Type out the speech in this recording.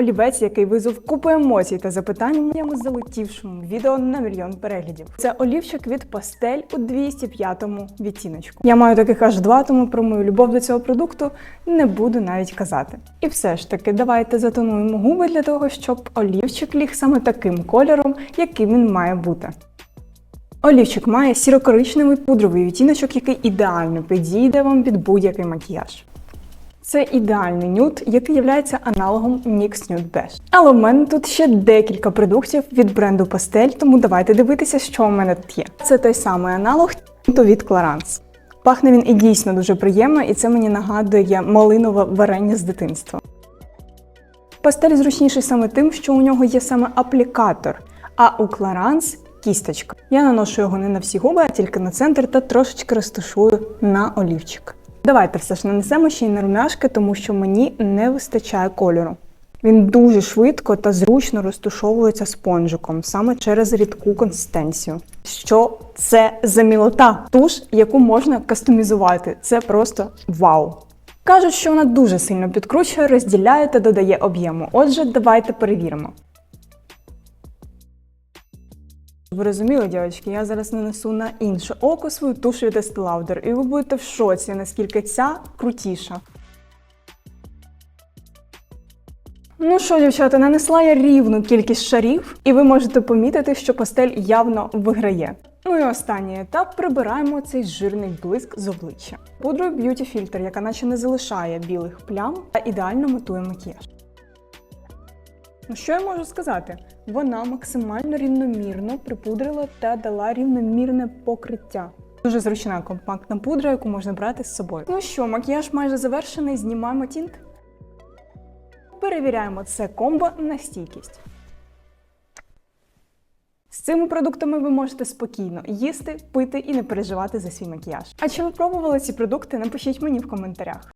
Олівець, який визвав купу емоцій та моєму залетівшому відео на мільйон переглядів. Це олівчик від пастель у 205-му відтіночку. Я маю таких аж два, тому про мою любов до цього продукту не буду навіть казати. І все ж таки, давайте затонуємо губи для того, щоб олівчик ліг саме таким кольором, яким він має бути. Олівчик має сірокоричневий пудровий відтіночок, який ідеально підійде вам під будь-який макіяж. Це ідеальний нюд, який є аналогом NYX Nude Beige. Але в мене тут ще декілька продуктів від бренду Pastel, тому давайте дивитися, що в мене тут є. Це той самий аналог тінту від Clarins. Пахне він і дійсно дуже приємно, і це мені нагадує малинове варення з дитинства. Пастель зручніший саме тим, що у нього є саме аплікатор, а у Clarins кісточка. Я наношу його не на всі губи, а тільки на центр та трошечки розташую на олівчик. Давайте все ж нанесемо ще й на румяшки, тому що мені не вистачає кольору. Він дуже швидко та зручно розташовується спонжиком саме через рідку консистенцію. Що це за мілота? Туш, яку можна кастомізувати. Це просто вау! Кажуть, що вона дуже сильно підкручує, розділяє та додає об'єму. Отже, давайте перевіримо. Ви розуміли, дівчатки, я зараз нанесу на інше око свою туш від Estee Lauder, і ви будете в шоці, наскільки ця крутіша. Ну що, дівчата, нанесла я рівну кількість шарів, і ви можете помітити, що пастель явно виграє. Ну і останній етап прибираємо цей жирний блиск з обличчя. Пудрою Beauty Filter, яка наче не залишає білих плям та ідеально матує макіяж. Ну що я можу сказати? Вона максимально рівномірно припудрила та дала рівномірне покриття. Дуже зручна компактна пудра, яку можна брати з собою. Ну що, макіяж майже завершений, знімаємо тінт. Перевіряємо це комбо на стійкість. З цими продуктами ви можете спокійно їсти, пити і не переживати за свій макіяж. А чи ви пробували ці продукти? Напишіть мені в коментарях.